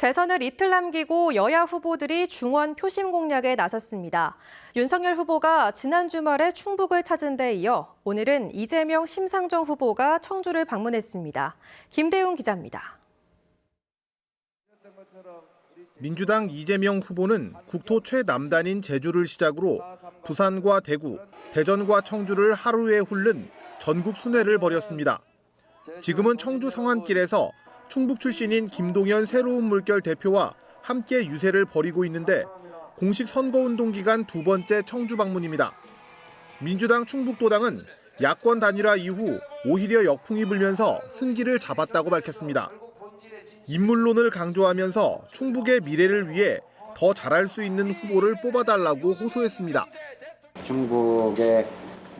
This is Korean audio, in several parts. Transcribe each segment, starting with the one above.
대선을 이틀 남기고 여야 후보들이 중원 표심 공략에 나섰습니다. 윤석열 후보가 지난 주말에 충북을 찾은 데 이어 오늘은 이재명 심상정 후보가 청주를 방문했습니다. 김대웅 기자입니다. 민주당 이재명 후보는 국토 최남단인 제주를 시작으로 부산과 대구, 대전과 청주를 하루에 훑는 전국 순회를 벌였습니다. 지금은 청주 성안길에서 충북 출신인 김동연 새로운 물결 대표와 함께 유세를 벌이고 있는데 공식 선거운동 기간 두 번째 청주 방문입니다. 민주당 충북도당은 야권 단일화 이후 오히려 역풍이 불면서 승기를 잡았다고 밝혔습니다. 인물론을 강조하면서 충북의 미래를 위해 더 잘할 수 있는 후보를 뽑아달라고 호소했습니다. 중국의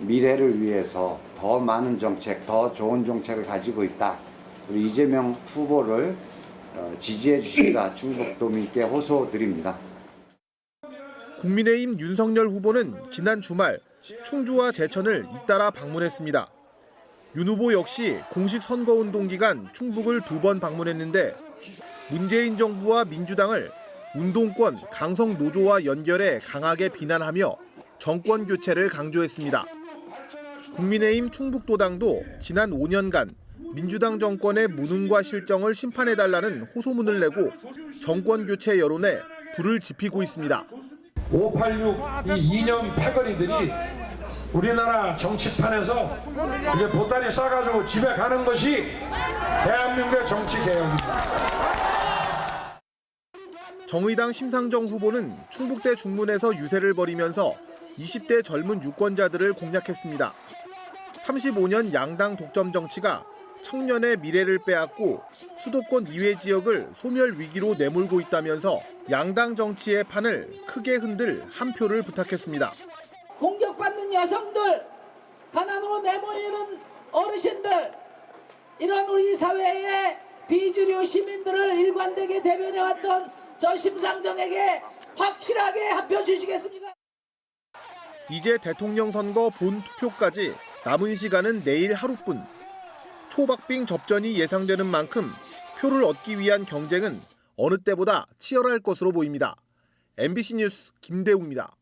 미래를 위해서 더 많은 정책, 더 좋은 정책을 가지고 있다. 우리 이재명 후보를 어, 지지해 주시라 충북도민께 호소드립니다. 국민의힘 윤석열 후보는 지난 주말 충주와 제천을 잇따라 방문했습니다. 윤 후보 역시 공식 선거운동 기간 충북을 두 번 방문했는데 문재인 정부와 민주당을 운동권 강성 노조와 연결해 강하게 비난하며 정권 교체를 강조했습니다. 국민의힘 충북도당도 지난 5년간 민주당 정권의 무능과 실정을 심판해달라는 호소문을 내고 정권 교체 여론에 불을 지피고 있습니다. 586이 이념 패거리들이 우리나라 정치판에서 이제 보따리 싸가지고 집에 가는 것이 대한민국의 정치 개혁입니다. 정의당 심상정 후보는 충북대 중문에서 유세를 벌이면서 20대 젊은 유권자들을 공략했습니다. 35년 양당 독점 정치가 청년의 미래를 빼앗고 수도권 이외 지역을 소멸 위기로 내몰고 있다면서 양당 정치의 판을 크게 흔들 한 표를 부탁했습니다. 공격받는 여성들, 가난으로 내몰리는 어르신들, 이런 우리 사회의 비주류 시민들을 일관되게 대변해왔던 저 심상정에게 확실하게 한 표 주시겠습니까? 이제 대통령 선거 본 투표까지 남은 시간은 내일 하루뿐. 초박빙 접전이 예상되는 만큼 표를 얻기 위한 경쟁은 어느 때보다 치열할 것으로 보입니다. MBC 뉴스 김대웅입니다.